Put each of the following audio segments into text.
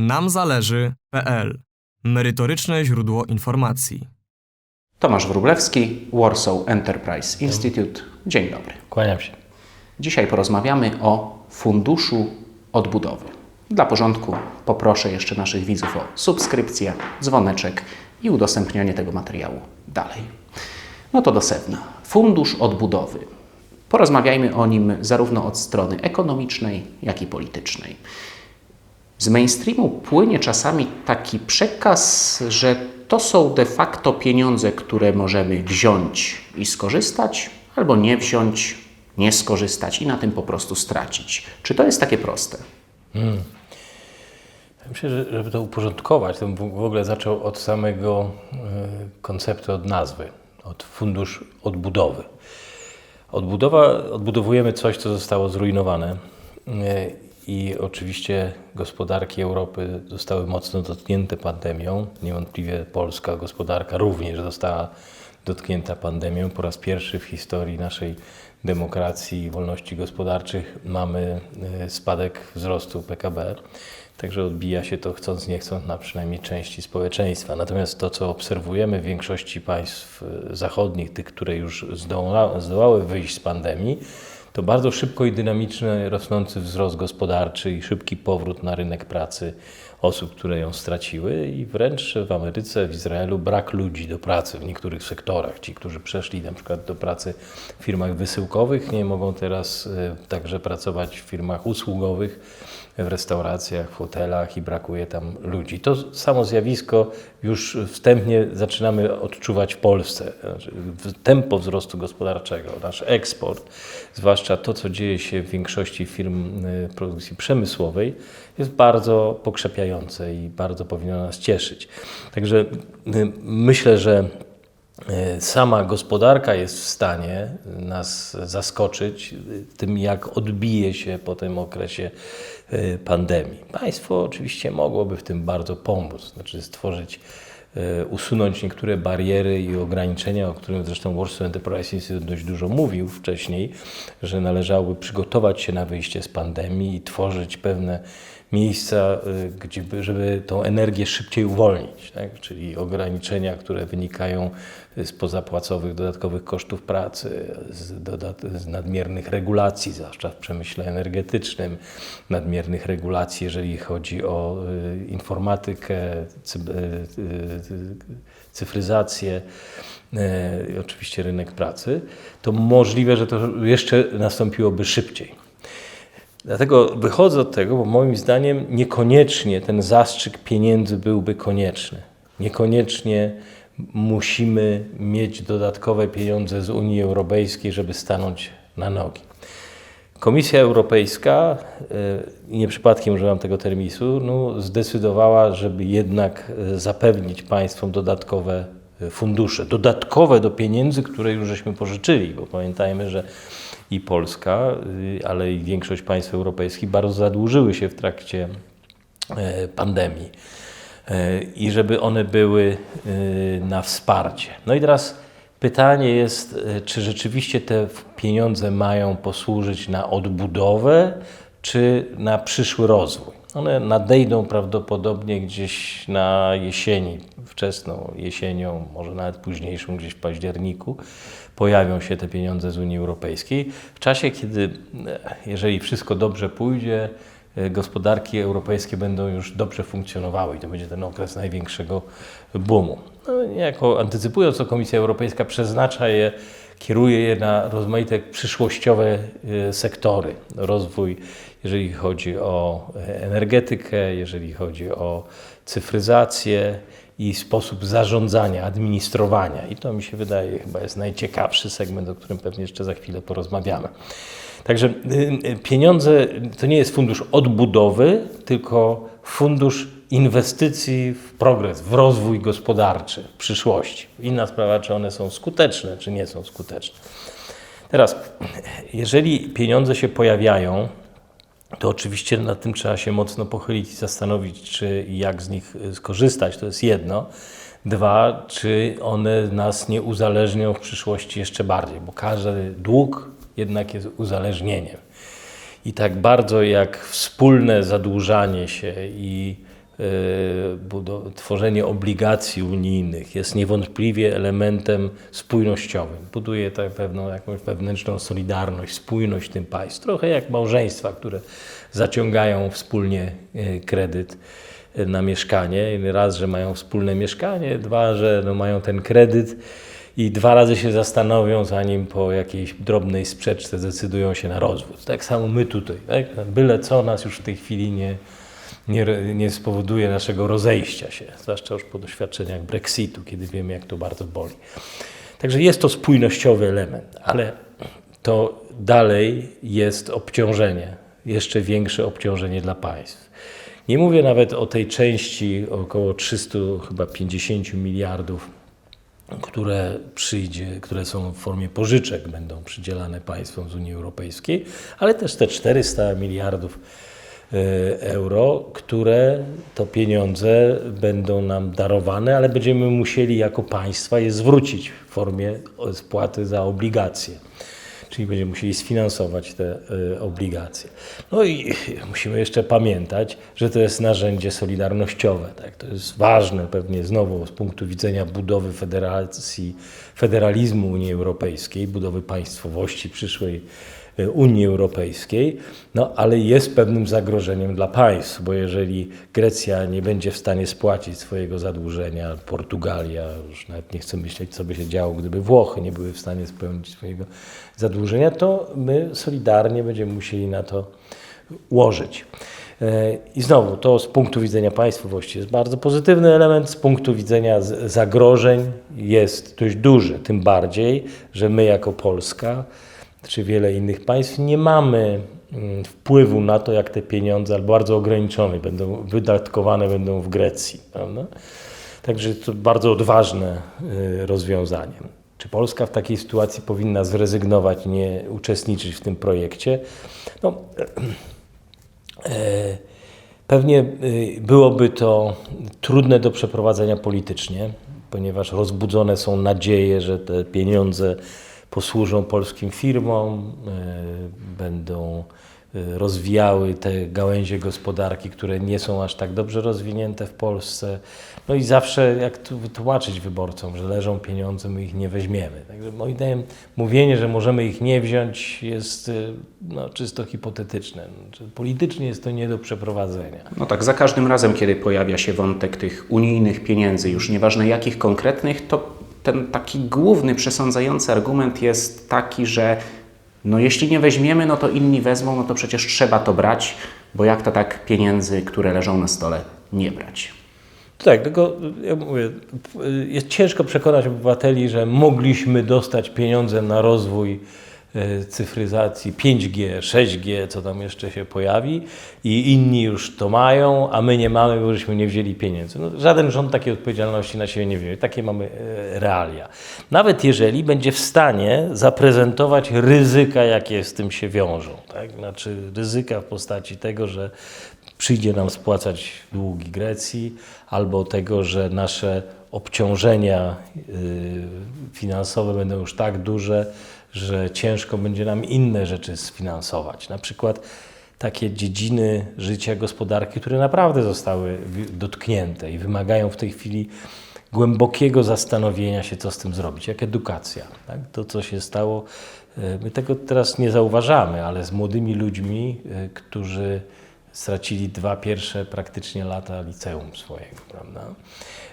namzależy.pl Merytoryczne źródło informacji. Tomasz Wróblewski, Warsaw Enterprise Institute. Dzień dobry. Kłaniam się. Dzisiaj porozmawiamy o Funduszu Odbudowy. Dla porządku poproszę jeszcze naszych widzów o subskrypcję, dzwoneczek i udostępnianie tego materiału dalej. No to do sedna. Fundusz Odbudowy. Porozmawiajmy o nim zarówno od strony ekonomicznej, jak i politycznej. Z mainstreamu płynie czasami taki przekaz, że to są de facto pieniądze, które możemy wziąć i skorzystać, albo nie wziąć, nie skorzystać i na tym po prostu stracić. Czy to jest takie proste? Myślę, że żeby to uporządkować, to bym w ogóle zaczął od samego e, konceptu, od nazwy, od fundusz odbudowy. Odbudowa, odbudowujemy coś, co zostało zrujnowane e, i oczywiście gospodarki Europy zostały mocno dotknięte pandemią. Niewątpliwie polska gospodarka również została dotknięta pandemią. Po raz pierwszy w historii naszej demokracji i wolności gospodarczych mamy e, spadek wzrostu PKB. Także odbija się to chcąc nie chcąc na przynajmniej części społeczeństwa. Natomiast to, co obserwujemy w większości państw e, zachodnich, tych, które już zdoła, zdołały wyjść z pandemii, to bardzo szybko i dynamiczny rosnący wzrost gospodarczy i szybki powrót na rynek pracy osób, które ją straciły i wręcz w Ameryce, w Izraelu brak ludzi do pracy w niektórych sektorach. Ci, którzy przeszli na przykład do pracy w firmach wysyłkowych, nie mogą teraz e, także pracować w firmach usługowych, w restauracjach, w hotelach i brakuje tam ludzi. To samo zjawisko już wstępnie zaczynamy odczuwać w Polsce. Znaczy, tempo wzrostu gospodarczego, nasz eksport, zwłaszcza to, co dzieje się w większości firm y, produkcji przemysłowej, jest bardzo pokrzepiające i bardzo powinno nas cieszyć. Także y, myślę, że sama gospodarka jest w stanie nas zaskoczyć tym, jak odbije się po tym okresie pandemii. Państwo oczywiście mogłoby w tym bardzo pomóc, znaczy stworzyć usunąć niektóre bariery i ograniczenia, o których zresztą Warsaw Enterprise Institute dość dużo mówił wcześniej, że należałoby przygotować się na wyjście z pandemii i tworzyć pewne miejsca, gdzie, żeby tą energię szybciej uwolnić, tak? czyli ograniczenia, które wynikają z pozapłacowych dodatkowych kosztów pracy, z, z nadmiernych regulacji, zwłaszcza w przemyśle energetycznym, nadmiernych regulacji, jeżeli chodzi o y, informatykę, y, y, cyfryzację i oczywiście rynek pracy, to możliwe, że to jeszcze nastąpiłoby szybciej. Dlatego wychodzę od tego, bo moim zdaniem niekoniecznie ten zastrzyk pieniędzy byłby konieczny. Niekoniecznie musimy mieć dodatkowe pieniądze z Unii Europejskiej, żeby stanąć na nogi. Komisja Europejska, i nie przypadkiem używam tego terminu, no, zdecydowała, żeby jednak zapewnić państwom dodatkowe fundusze, dodatkowe do pieniędzy, które już żeśmy pożyczyli, bo pamiętajmy, że i Polska, ale i większość państw europejskich bardzo zadłużyły się w trakcie pandemii i żeby one były na wsparcie. No i teraz pytanie jest, czy rzeczywiście te pieniądze mają posłużyć na odbudowę, czy na przyszły rozwój. One nadejdą prawdopodobnie gdzieś na jesieni, wczesną jesienią, może nawet późniejszą, gdzieś w październiku. Pojawią się te pieniądze z Unii Europejskiej. W czasie, kiedy, jeżeli wszystko dobrze pójdzie, gospodarki europejskie będą już dobrze funkcjonowały i to będzie ten okres największego boomu. No, niejako antycypując to, Komisja Europejska przeznacza je, kieruje je na rozmaite przyszłościowe sektory. Rozwój, jeżeli chodzi o energetykę, jeżeli chodzi o cyfryzację i sposób zarządzania, administrowania. I to mi się wydaje chyba jest najciekawszy segment, o którym pewnie jeszcze za chwilę porozmawiamy. Także pieniądze to nie jest fundusz odbudowy, tylko fundusz inwestycji w progres, w rozwój gospodarczy w przyszłości. Inna sprawa, czy one są skuteczne, czy nie są skuteczne. Teraz, jeżeli pieniądze się pojawiają, to oczywiście nad tym trzeba się mocno pochylić i zastanowić, czy jak z nich skorzystać. To jest jedno. Dwa, czy one nas nie uzależnią w przyszłości jeszcze bardziej, bo każdy dług jednak jest uzależnieniem. I tak bardzo jak wspólne zadłużanie się i y, tworzenie obligacji unijnych jest niewątpliwie elementem spójnościowym. Buduje tak pewną jakąś wewnętrzną solidarność, spójność tym państw. Trochę jak małżeństwa, które zaciągają wspólnie y, kredyt y, na mieszkanie. Raz, że mają wspólne mieszkanie, dwa, że no, mają ten kredyt i dwa razy się zastanowią, zanim po jakiejś drobnej sprzeczce decydują się na rozwód. Tak samo my tutaj. Tak? Byle co nas już w tej chwili nie, nie, nie spowoduje naszego rozejścia się, zwłaszcza już po doświadczeniach Brexitu, kiedy wiemy, jak to bardzo boli. Także jest to spójnościowy element, ale to dalej jest obciążenie, jeszcze większe obciążenie dla państw. Nie mówię nawet o tej części około 300, chyba 50 miliardów które przyjdzie, które są w formie pożyczek, będą przydzielane państwom z Unii Europejskiej, ale też te 400 miliardów euro, które to pieniądze będą nam darowane, ale będziemy musieli jako państwa je zwrócić w formie spłaty za obligacje. Czyli będziemy musieli sfinansować te y, obligacje. No i musimy jeszcze pamiętać, że to jest narzędzie solidarnościowe. Tak? To jest ważne pewnie znowu z punktu widzenia budowy federacji, federalizmu Unii Europejskiej, budowy państwowości przyszłej Unii Europejskiej, no ale jest pewnym zagrożeniem dla państw, bo jeżeli Grecja nie będzie w stanie spłacić swojego zadłużenia, Portugalia, już nawet nie chcę myśleć, co by się działo, gdyby Włochy nie były w stanie spełnić swojego zadłużenia, to my solidarnie będziemy musieli na to łożyć. E, I znowu, to z punktu widzenia państwowości jest bardzo pozytywny element, z punktu widzenia zagrożeń jest dość duży, tym bardziej, że my jako Polska czy wiele innych państw nie mamy mm, wpływu na to, jak te pieniądze, albo bardzo ograniczone, będą wydatkowane będą w Grecji. Prawda? Także to bardzo odważne y, rozwiązanie. Czy Polska w takiej sytuacji powinna zrezygnować, nie uczestniczyć w tym projekcie? No, E, Pewnie y, byłoby to trudne do przeprowadzenia politycznie, ponieważ rozbudzone są nadzieje, że te pieniądze posłużą polskim firmom, y, będą y, rozwijały te gałęzie gospodarki, które nie są aż tak dobrze rozwinięte w Polsce. No i zawsze jak tu wytłumaczyć wyborcom, że leżą pieniądze, my ich nie weźmiemy. Także moim zdaniem mówienie, że możemy ich nie wziąć jest y, no, czysto hipotetyczne. Znaczy, Politycznie jest to nie do przeprowadzenia. No tak, za każdym razem, kiedy pojawia się wątek tych unijnych pieniędzy, już nieważne jakich konkretnych, to ten taki główny przesądzający argument jest taki, że no jeśli nie weźmiemy, no to inni wezmą, no to przecież trzeba to brać, bo jak to tak pieniędzy, które leżą na stole, nie brać. Tak, tylko ja mówię, jest ciężko przekonać obywateli, że mogliśmy dostać pieniądze na rozwój cyfryzacji 5G, 6G, co tam jeszcze się pojawi i inni już to mają, a my nie mamy, bo żeśmy nie wzięli pieniędzy. No, żaden rząd takiej odpowiedzialności na siebie nie wziął. Takie mamy e, realia. Nawet jeżeli będzie w stanie zaprezentować ryzyka, jakie z tym się wiążą. Tak? Znaczy ryzyka w postaci tego, że przyjdzie nam spłacać długi Grecji, albo tego, że nasze obciążenia y, finansowe będą już tak duże, że ciężko będzie nam inne rzeczy sfinansować. Na przykład takie dziedziny życia gospodarki, które naprawdę zostały dotknięte i wymagają w tej chwili głębokiego zastanowienia się, co z tym zrobić, jak edukacja. Tak? To, co się stało, y, my tego teraz nie zauważamy, ale z młodymi ludźmi, y, którzy stracili dwa pierwsze praktycznie lata liceum swojego, prawda?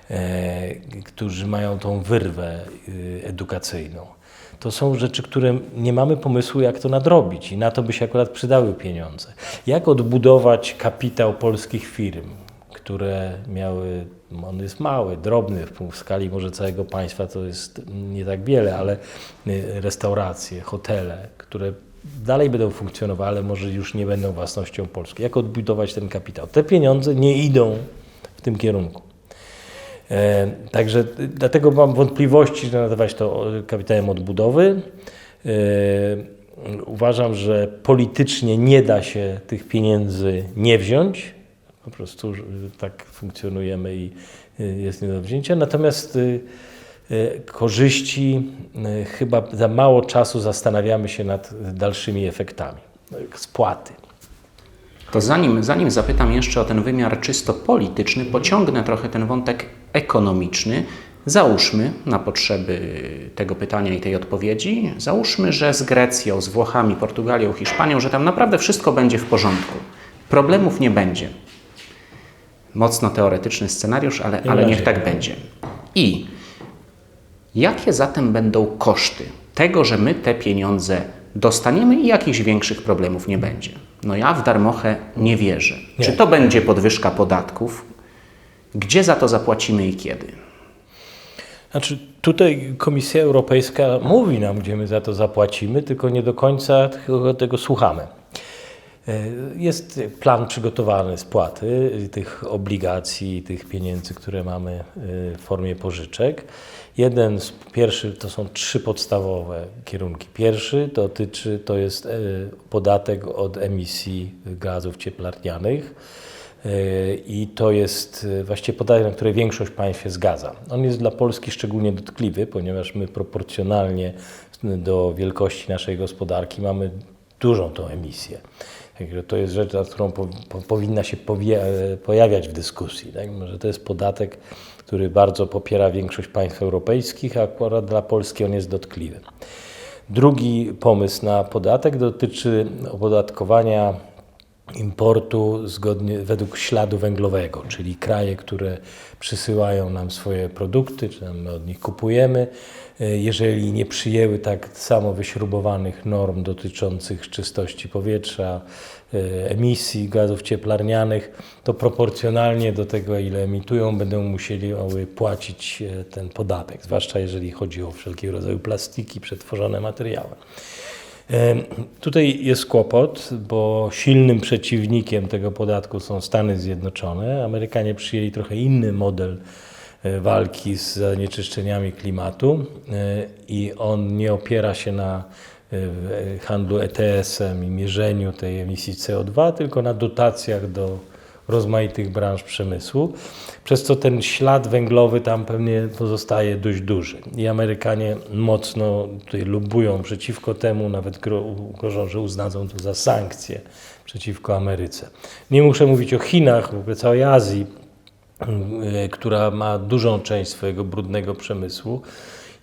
E, którzy mają tą wyrwę y, edukacyjną. To są rzeczy, które nie mamy pomysłu, jak to nadrobić i na to by się akurat przydały pieniądze. Jak odbudować kapitał polskich firm, które miały, on jest mały, drobny w, skali może całego państwa, to jest nie tak wiele, ale y, restauracje, hotele, które dalej będą funkcjonowały, ale może już nie będą własnością Polski. Jak odbudować ten kapitał? Te pieniądze nie idą w tym kierunku. E, Także dlatego mam wątpliwości, że nazywać to e, kapitałem odbudowy. E, Uważam, że politycznie nie da się tych pieniędzy nie wziąć. Po prostu tak funkcjonujemy i y, jest nie do wzięcia. Natomiast korzyści chyba za mało czasu zastanawiamy się nad dalszymi efektami. No, Spłaty. To zanim, zanim zapytam jeszcze o ten wymiar czysto polityczny, pociągnę trochę ten wątek ekonomiczny. Załóżmy, na potrzeby tego pytania i tej odpowiedzi, załóżmy, że z Grecją, z Włochami, Portugalią, Hiszpanią, że tam naprawdę wszystko będzie w porządku. Problemów nie będzie. Mocno teoretyczny scenariusz, ale, ale niech tak będzie. I jakie zatem będą koszty tego, że my te pieniądze dostaniemy i jakichś większych problemów nie będzie? No ja w darmochę nie wierzę. Nie. Czy to będzie podwyżka podatków? Gdzie za to zapłacimy i kiedy? Znaczy, tutaj Komisja Europejska mówi nam, gdzie my za to zapłacimy, tylko nie do końca tego, tego słuchamy. E, Jest plan przygotowany spłaty tych obligacji, tych pieniędzy, które mamy e, w formie pożyczek. Jeden z pierwszy to są trzy podstawowe kierunki. Pierwszy dotyczy, to jest e, podatek od emisji gazów cieplarnianych. E, I to jest e, właściwie podatek, na który większość państw się zgadza. On jest dla Polski szczególnie dotkliwy, ponieważ my proporcjonalnie do wielkości naszej gospodarki mamy dużą tą emisję. Także to jest rzecz, nad którą po, po, powinna się e, pojawiać w dyskusji. Tak? To jest podatek, który bardzo popiera większość państw europejskich, a akurat dla Polski on jest dotkliwy. Drugi pomysł na podatek dotyczy opodatkowania importu zgodnie według śladu węglowego, czyli kraje, które przysyłają nam swoje produkty, czy my od nich kupujemy, e, jeżeli nie przyjęły tak samo wyśrubowanych norm dotyczących czystości powietrza, e, emisji gazów cieplarnianych, to proporcjonalnie do tego, ile emitują, będą musieli płacić e, ten podatek, zwłaszcza jeżeli chodzi o wszelkiego rodzaju plastiki, przetworzone materiały. Tutaj jest kłopot, bo silnym przeciwnikiem tego podatku są Stany Zjednoczone. Amerykanie przyjęli trochę inny model e, walki z zanieczyszczeniami klimatu e, i on nie opiera się na e, handlu ETS-em i mierzeniu tej emisji CO2, tylko na dotacjach do rozmaitych branż przemysłu, przez co ten ślad węglowy tam pewnie pozostaje dość duży. I Amerykanie mocno tutaj lubują przeciwko temu, nawet gro- grożą, że uznadzą to za sankcje przeciwko Ameryce. Nie muszę mówić o Chinach, w ogóle całej Azji, y, która ma dużą część swojego brudnego przemysłu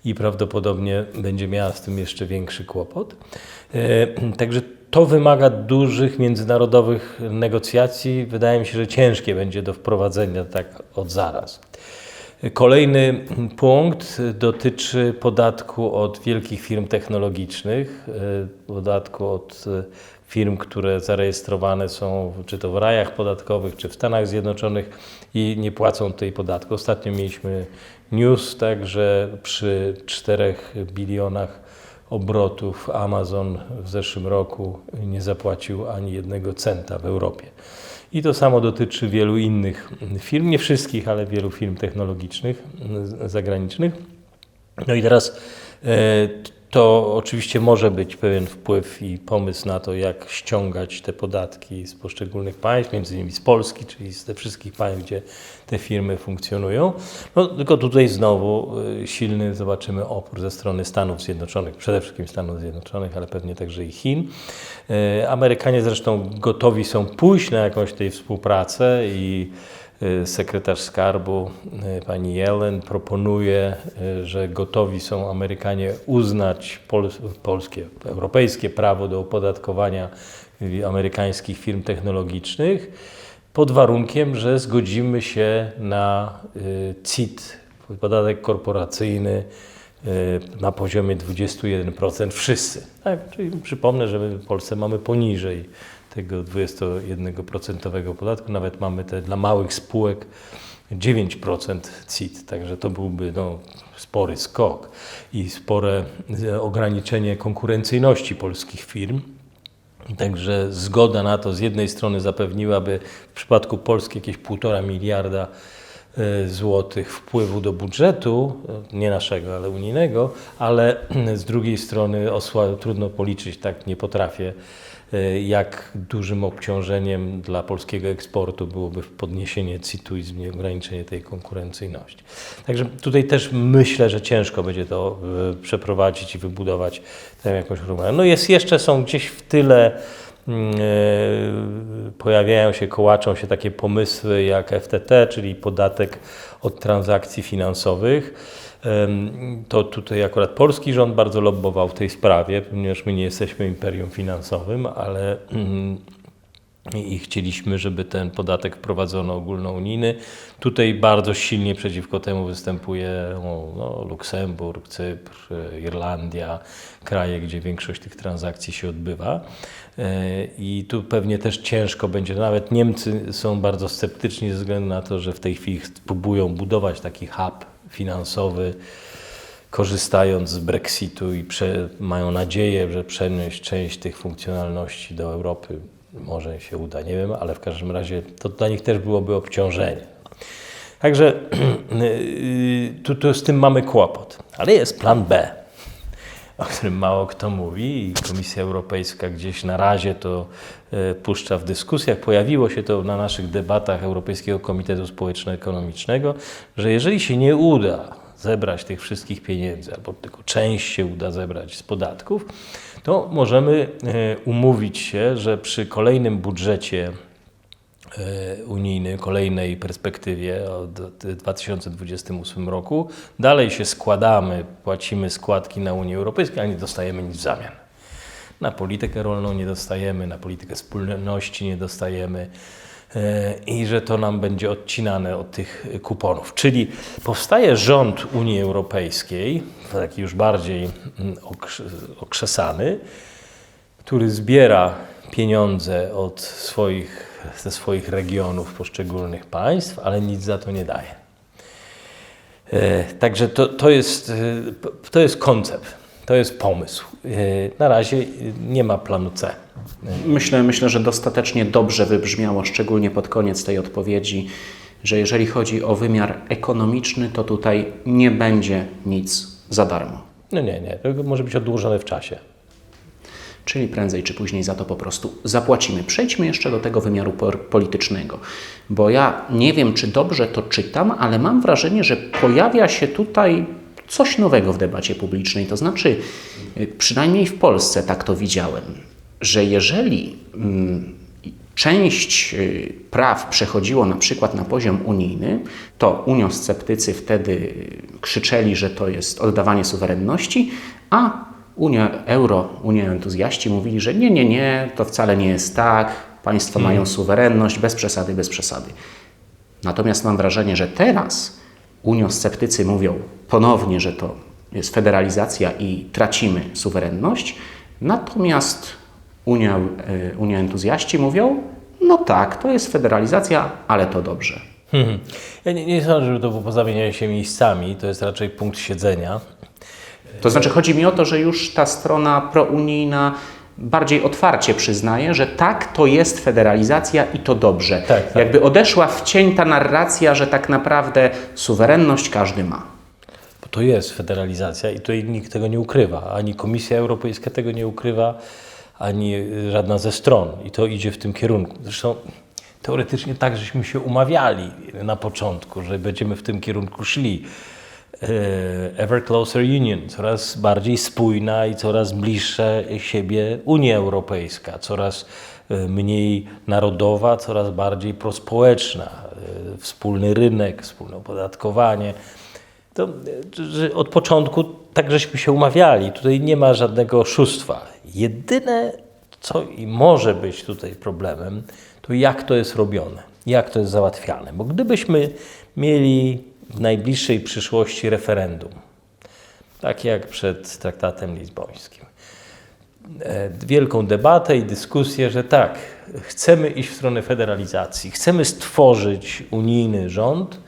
i prawdopodobnie będzie miała z tym jeszcze większy kłopot. E, Także to wymaga dużych międzynarodowych negocjacji. Wydaje mi się, że ciężkie będzie do wprowadzenia tak od zaraz. Kolejny punkt dotyczy podatku od wielkich firm technologicznych, e, podatku od e, firm, które zarejestrowane są czy to w rajach podatkowych, czy w Stanach Zjednoczonych i nie płacą tej podatku. Ostatnio mieliśmy news, tak, że przy 4 bilionach obrotów Amazon w zeszłym roku nie zapłacił ani jednego centa w Europie. I to samo dotyczy wielu innych firm, nie wszystkich, ale wielu firm technologicznych zagranicznych. No i teraz e, to oczywiście może być pewien wpływ i pomysł na to, jak ściągać te podatki z poszczególnych państw, między innymi z Polski, czyli z tych wszystkich państw, gdzie te firmy funkcjonują. No, tylko tutaj znowu e, silny zobaczymy opór ze strony Stanów Zjednoczonych, przede wszystkim Stanów Zjednoczonych, ale pewnie także i Chin. E, Amerykanie zresztą gotowi są pójść na jakąś tej współpracę i sekretarz skarbu e, pani Yellen proponuje, e, że gotowi są Amerykanie uznać pol, polskie, europejskie prawo do opodatkowania amerykańskich firm technologicznych pod warunkiem, że zgodzimy się na CIT, podatek korporacyjny na poziomie 21% wszyscy. Tak, czyli przypomnę, że my w Polsce mamy poniżej tego 21% podatku, nawet mamy te dla małych spółek 9% CIT, także to byłby no, spory skok i spore e, ograniczenie konkurencyjności polskich firm. Także zgoda na to z jednej strony zapewniłaby w przypadku Polski jakieś 1,5 miliarda e, złotych wpływu do budżetu, e, nie naszego, ale unijnego, ale z drugiej strony osła, trudno policzyć, tak nie potrafię, jak dużym obciążeniem dla polskiego eksportu byłoby podniesienie CIT-u i ograniczenie tej konkurencyjności. Także tutaj też myślę, że ciężko będzie to e, przeprowadzić i wybudować tam jakąś równowagę. No jest jeszcze, są gdzieś w tyle mm, e, pojawiają się, kołaczą się takie pomysły jak FTT, czyli podatek od transakcji finansowych. To tutaj akurat polski rząd bardzo lobbował w tej sprawie, ponieważ my nie jesteśmy imperium finansowym, ale mm, i chcieliśmy, żeby ten podatek wprowadzono ogólnounijny. Tutaj bardzo silnie przeciwko temu występuje no, Luksemburg, Cypr, e, Irlandia, kraje, gdzie większość tych transakcji się odbywa. E, I tu pewnie też ciężko będzie, nawet Niemcy są bardzo sceptyczni ze względu na to, że w tej chwili próbują budować taki hub finansowy, korzystając z Brexitu i prze, mają nadzieję, że przenieść część tych funkcjonalności do Europy. Może się uda, nie wiem, ale w każdym razie to dla nich też byłoby obciążenie. Także yy, tu, tu z tym mamy kłopot. Ale jest plan B, o którym mało kto mówi i Komisja Europejska gdzieś na razie to e, puszcza w dyskusjach. Pojawiło się to na naszych debatach Europejskiego Komitetu Społeczno-Ekonomicznego, że jeżeli się nie uda zebrać tych wszystkich pieniędzy, albo tylko część się uda zebrać z podatków, to możemy e, umówić się, że przy kolejnym budżecie unijny, kolejnej perspektywie od 2028 roku. Dalej się składamy, płacimy składki na Unię Europejską, a nie dostajemy nic w zamian. Na politykę rolną nie dostajemy, na politykę wspólności nie dostajemy e, i że to nam będzie odcinane od tych kuponów. Czyli powstaje rząd Unii Europejskiej, taki już bardziej mm, okrz- okrzesany, który zbiera pieniądze od swoich, ze swoich regionów poszczególnych państw, ale nic za to nie daje. E, Także to, to, jest, e, to jest koncept, to jest pomysł. E, Na razie nie ma planu C. Myślę, myślę, że dostatecznie dobrze wybrzmiało, szczególnie pod koniec tej odpowiedzi, że jeżeli chodzi o wymiar ekonomiczny, to tutaj nie będzie nic za darmo. No nie, nie, to może być odłożone w czasie. Czyli prędzej czy później za to po prostu zapłacimy. Przejdźmy jeszcze do tego wymiaru politycznego, bo ja nie wiem, czy dobrze to czytam, ale mam wrażenie, że pojawia się tutaj coś nowego w debacie publicznej. To znaczy, y, przynajmniej w Polsce tak to widziałem, że jeżeli mm, część y, praw przechodziło na przykład na poziom unijny, to uniosceptycy wtedy krzyczeli, że to jest oddawanie suwerenności, a Unia Euro, Unia entuzjaści mówili, że nie, nie, nie, to wcale nie jest tak, państwa mają suwerenność, bez przesady, bez przesady. Natomiast mam wrażenie, że teraz uniosceptycy mówią ponownie, że to jest federalizacja i tracimy suwerenność, natomiast Unia, e, Unia entuzjaści mówią, no tak, to jest federalizacja, ale to dobrze. Mhm. Ja nie, nie sądzę, że to było pozamienianie się miejscami, to jest raczej punkt siedzenia. To znaczy chodzi mi o to, że już ta strona prounijna bardziej otwarcie przyznaje, że tak, to jest federalizacja i to dobrze. Tak, tak. Jakby odeszła w cień ta narracja, że tak naprawdę suwerenność każdy ma. Bo to jest federalizacja i tutaj nikt tego nie ukrywa. Ani Komisja Europejska tego nie ukrywa, ani y, żadna ze stron. I to idzie w tym kierunku. Zresztą teoretycznie tak, żeśmy się umawiali na początku, że będziemy w tym kierunku szli. E, Ever closer union, coraz bardziej spójna i coraz bliższa siebie Unia Europejska, coraz e, mniej narodowa, coraz bardziej prospołeczna, e, wspólny rynek, wspólne opodatkowanie. To, że od początku tak żeśmy się umawiali. Tutaj nie ma żadnego oszustwa. Jedyne, co i może być tutaj problemem, to jak to jest robione, jak to jest załatwiane. Bo gdybyśmy mieli w najbliższej przyszłości referendum, takie jak przed traktatem lizbońskim, e, wielką debatę i dyskusję, że tak, chcemy iść w stronę federalizacji, chcemy stworzyć unijny rząd,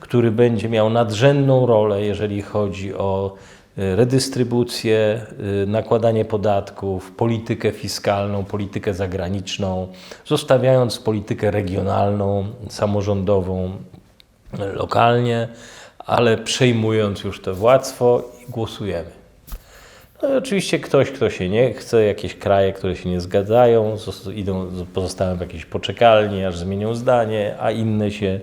który będzie miał nadrzędną rolę, jeżeli chodzi o e, redystrybucję, e, nakładanie podatków, politykę fiskalną, politykę zagraniczną, zostawiając politykę regionalną, samorządową lokalnie, ale przejmując już to władztwo i głosujemy. No i oczywiście ktoś, kto się nie chce, jakieś kraje, które się nie zgadzają, idą, pozostają w jakiejś poczekalni, aż zmienią zdanie, a inne się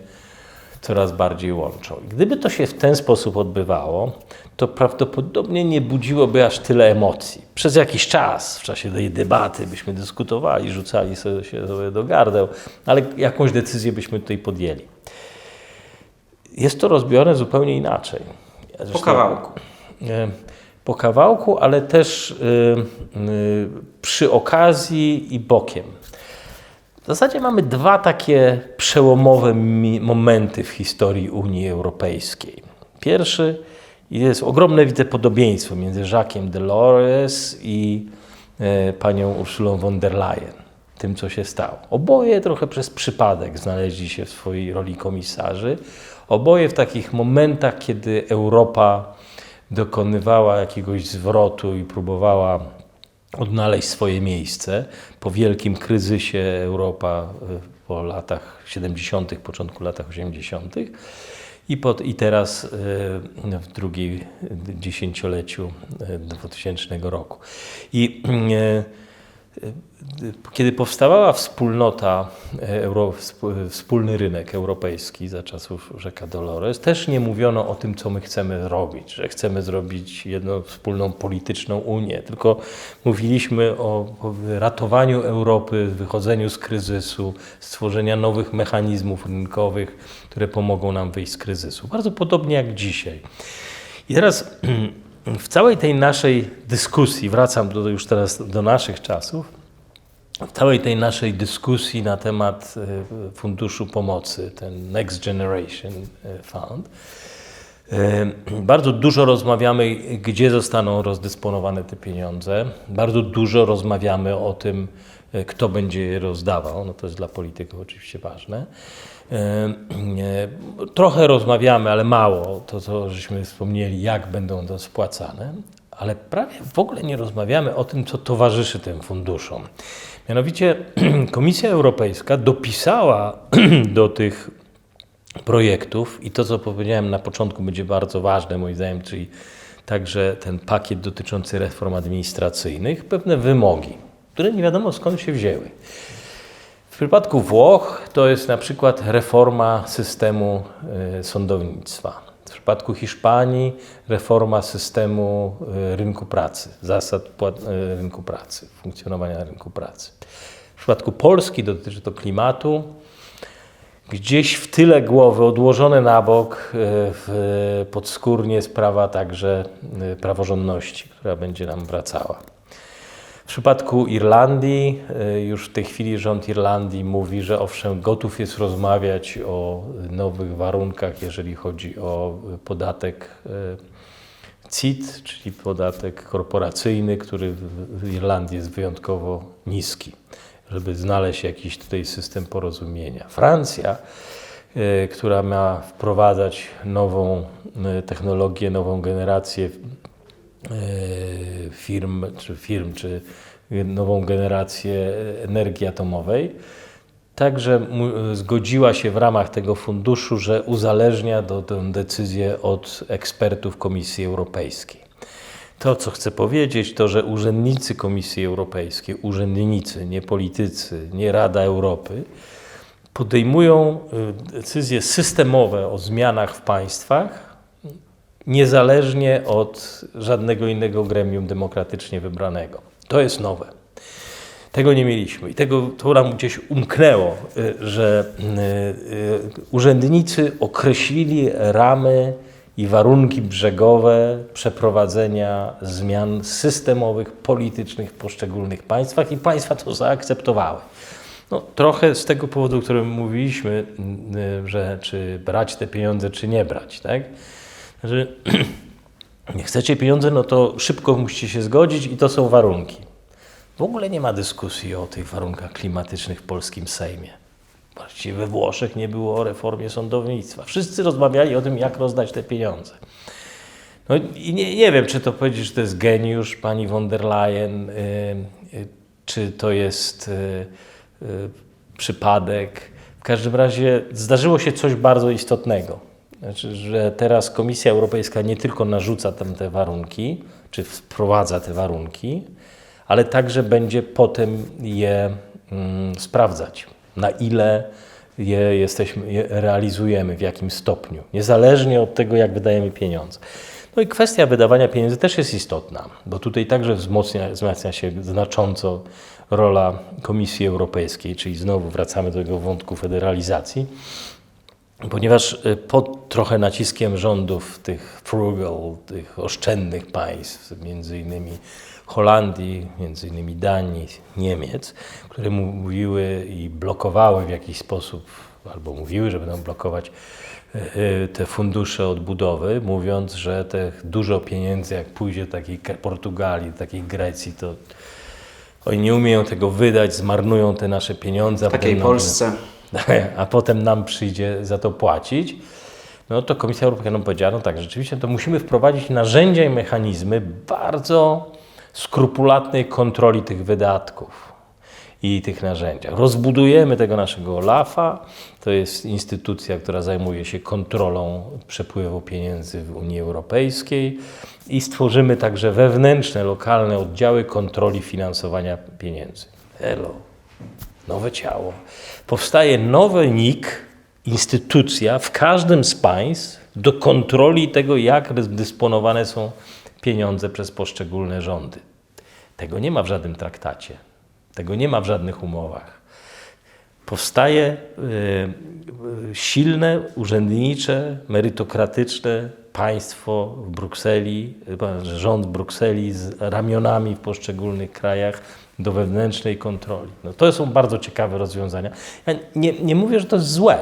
coraz bardziej łączą. I gdyby to się w ten sposób odbywało, to prawdopodobnie nie budziłoby aż tyle emocji. Przez jakiś czas, w czasie tej debaty, byśmy dyskutowali, rzucali sobie, się sobie do gardeł, ale jakąś decyzję byśmy tutaj podjęli. Jest to rozbiorne zupełnie inaczej. Zresztą- kawałku. E, Po kawałku, ale też y, y, przy okazji i bokiem. W zasadzie mamy dwa takie przełomowe momenty w historii Unii Europejskiej. Pierwszy jest ogromne widzę podobieństwo między Jacques'em Delors i e, panią Ursulą von der Leyen. Tym, co się stało. Oboje trochę przez przypadek znaleźli się w swojej roli komisarzy. Oboje w takich momentach, kiedy Europa dokonywała jakiegoś zwrotu i próbowała odnaleźć swoje miejsce po wielkim kryzysie Europa y, po latach 70., początku latach 80. I, pod, i teraz y, w drugim dziesięcioleciu y, 2000 roku. I y, kiedy powstawała wspólnota, e, euro, wspó- wspólny rynek europejski za czasów Rzeka Dolores, też nie mówiono o tym, co my chcemy robić, że chcemy zrobić jedną wspólną polityczną Unię, tylko mówiliśmy o ratowaniu Europy, wychodzeniu z kryzysu, stworzenia nowych mechanizmów rynkowych, które pomogą nam wyjść z kryzysu. Bardzo podobnie jak dzisiaj. I teraz w całej tej naszej dyskusji, wracam do, już teraz do naszych czasów, w całej tej naszej dyskusji na temat e, Funduszu Pomocy, ten Next Generation e, Fund, e, bardzo dużo rozmawiamy, gdzie zostaną rozdysponowane te pieniądze. Bardzo dużo rozmawiamy o tym, kto będzie je rozdawał. No to jest dla polityków oczywiście ważne. Trochę rozmawiamy, ale mało, to co żeśmy wspomnieli, jak będą to spłacane, ale prawie w ogóle nie rozmawiamy o tym, co towarzyszy tym funduszom. Mianowicie Komisja Europejska dopisała do tych projektów i to, co powiedziałem na początku, będzie bardzo ważne moim zdaniem, czyli także ten pakiet dotyczący reform administracyjnych, pewne wymogi, które nie wiadomo skąd się wzięły. W przypadku Włoch to jest na przykład reforma systemu e, sądownictwa. W przypadku Hiszpanii reforma systemu e, rynku pracy, zasad e, rynku pracy, funkcjonowania rynku pracy. W przypadku Polski dotyczy to klimatu, gdzieś w tyle głowy, odłożone na bok, podskórnie sprawa także praworządności, która będzie nam wracała. W przypadku Irlandii, e, już w tej chwili rząd Irlandii mówi, że owszem, gotów jest rozmawiać o nowych warunkach, jeżeli chodzi o podatek e, CIT, czyli podatek korporacyjny, który w- Irlandii jest wyjątkowo niski, żeby znaleźć jakiś tutaj system porozumienia. Francja, e, która ma wprowadzać nową technologię, nową generację firm, czy firm, czy nową generację energii atomowej. Także zgodziła się w ramach tego funduszu, że uzależnia do, tę decyzję od ekspertów Komisji Europejskiej. To, co chcę powiedzieć, to, że urzędnicy Komisji Europejskiej, urzędnicy, nie politycy, nie Rada Europy, podejmują y, decyzje systemowe o zmianach w państwach, niezależnie od żadnego innego gremium demokratycznie wybranego. To jest nowe. Tego nie mieliśmy i tego to nam gdzieś umknęło, y, że y, y, urzędnicy określili ramy i warunki brzegowe przeprowadzenia zmian systemowych, politycznych w poszczególnych państwach i państwa to zaakceptowały. No, trochę z tego powodu, o którym mówiliśmy, że czy brać te pieniądze, czy nie brać, tak? Że nie chcecie pieniądze, no to szybko musicie się zgodzić i to są warunki. W ogóle nie ma dyskusji o tych warunkach klimatycznych w polskim Sejmie. Właściwie we Włoszech nie było o reformie sądownictwa. Wszyscy rozmawiali o tym, jak rozdać te pieniądze. No i nie, nie wiem, czy to powiedzieć, że to jest geniusz pani von der Leyen, y, y, czy to jest y, y, przypadek. W każdym razie zdarzyło się coś bardzo istotnego. Znaczy, że teraz Komisja Europejska nie tylko narzuca tam te warunki, czy wprowadza te warunki, ale także będzie potem je mm, sprawdzać, na ile je jesteśmy, je realizujemy, w jakim stopniu, niezależnie od tego, jak wydajemy pieniądze. No i kwestia wydawania pieniędzy też jest istotna, bo tutaj także wzmocnia, wzmacnia się znacząco rola Komisji Europejskiej, czyli znowu wracamy do tego wątku federalizacji, ponieważ y, pod trochę naciskiem rządów tych frugal, tych oszczędnych państw, między innymi Holandii, między innymi Danii, Niemiec, które mówiły i blokowały w jakiś sposób, albo mówiły, że będą blokować y, te fundusze odbudowy, mówiąc, że te dużo pieniędzy, jak pójdzie do takiej Portugalii, do takiej Grecji, to oni nie umieją tego wydać, zmarnują te nasze pieniądze. W takiej Polsce a potem nam przyjdzie za to płacić, no to Komisja Europejska nam powiedziała, no tak, rzeczywiście to musimy wprowadzić narzędzia i mechanizmy bardzo skrupulatnej kontroli tych wydatków i tych narzędziach. Rozbudujemy tego naszego OLAF-a, to jest instytucja, która zajmuje się kontrolą przepływu pieniędzy w Unii Europejskiej i stworzymy także wewnętrzne, lokalne oddziały kontroli finansowania pieniędzy. Hello nowe ciało. Powstaje nowy NIK, instytucja w każdym z państw do kontroli tego, jak dysponowane są pieniądze przez poszczególne rządy. Tego nie ma w żadnym traktacie, tego nie ma w żadnych umowach. Powstaje y, y, silne, urzędnicze, merytokratyczne państwo w Brukseli, że rząd Brukseli z ramionami w poszczególnych krajach do wewnętrznej kontroli. No to są bardzo ciekawe rozwiązania. Ja nie, nie mówię, że to jest złe.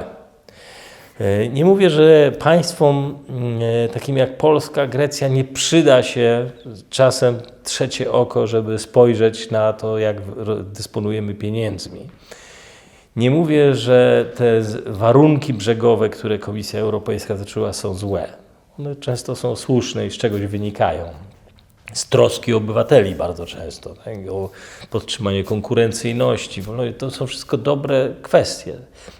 E, Nie mówię, że państwom mm, e, takim jak Polska, Grecja nie przyda się czasem trzecie oko, żeby spojrzeć na to, jak dysponujemy pieniędzmi. Nie mówię, że te warunki brzegowe, które Komisja Europejska zaczęła, są złe. One często są słuszne i z czegoś wynikają. Z troski obywateli bardzo często, tak? o podtrzymanie konkurencyjności. No, to są wszystko dobre kwestie.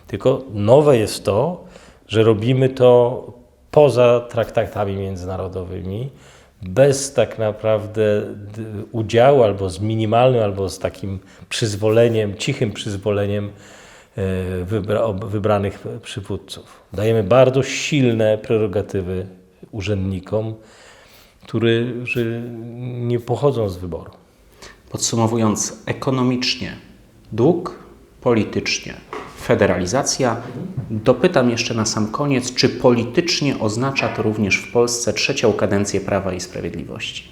Tylko nowe jest to, że robimy to poza traktatami międzynarodowymi, bez tak naprawdę udziału albo z minimalnym, albo z takim przyzwoleniem, cichym przyzwoleniem e, wybra, wybranych przywódców. Dajemy bardzo silne prerogatywy urzędnikom, którzy nie pochodzą z wyboru. Podsumowując ekonomicznie, dług, politycznie, federalizacja. Dopytam jeszcze na sam koniec, czy politycznie oznacza to również w Polsce trzecią kadencję Prawa i Sprawiedliwości?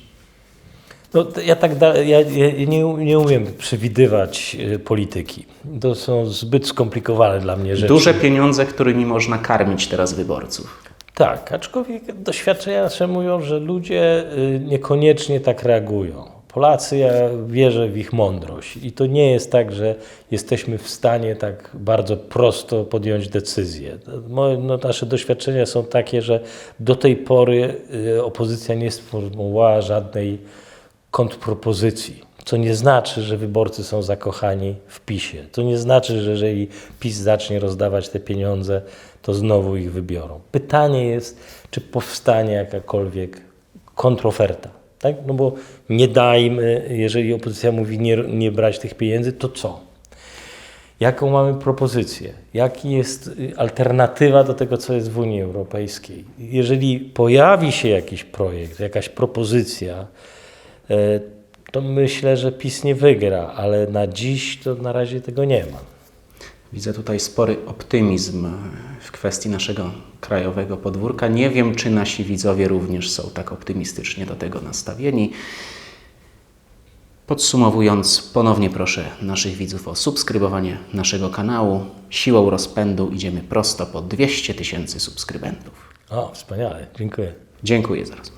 No, ja tak da, ja, ja nie, nie umiem przewidywać e, polityki. To są zbyt skomplikowane dla mnie rzeczy. Duże pieniądze, którymi można karmić teraz wyborców. Tak, aczkolwiek doświadczenia nasze mówią, że ludzie y, niekoniecznie tak reagują. Polacy, ja wierzę w ich mądrość i to nie jest tak, że jesteśmy w stanie tak bardzo prosto podjąć decyzję. No, nasze doświadczenia są takie, że do tej pory y, opozycja nie sformułowała żadnej kontrpropozycji. Co nie znaczy, że wyborcy są zakochani w PiSie. To nie znaczy, że jeżeli PiS zacznie rozdawać te pieniądze, to znowu ich wybiorą. Pytanie jest, czy powstanie jakakolwiek kontroferta. Tak? No bo nie dajmy, jeżeli opozycja mówi nie, nie brać tych pieniędzy, to co? Jaką mamy propozycję? Jaki jest y, alternatywa do tego, co jest w Unii Europejskiej? Jeżeli pojawi się jakiś projekt, jakaś propozycja, e, to myślę, że PiS nie wygra, ale na dziś to na razie tego nie ma. Widzę tutaj spory optymizm w kwestii naszego krajowego podwórka. Nie wiem, czy nasi widzowie również są tak optymistycznie do tego nastawieni. Podsumowując, ponownie proszę naszych widzów o subskrybowanie naszego kanału. Siłą rozpędu idziemy prosto po 200 tysięcy subskrybentów. O, wspaniale, dziękuję. Dziękuję za rozmowę.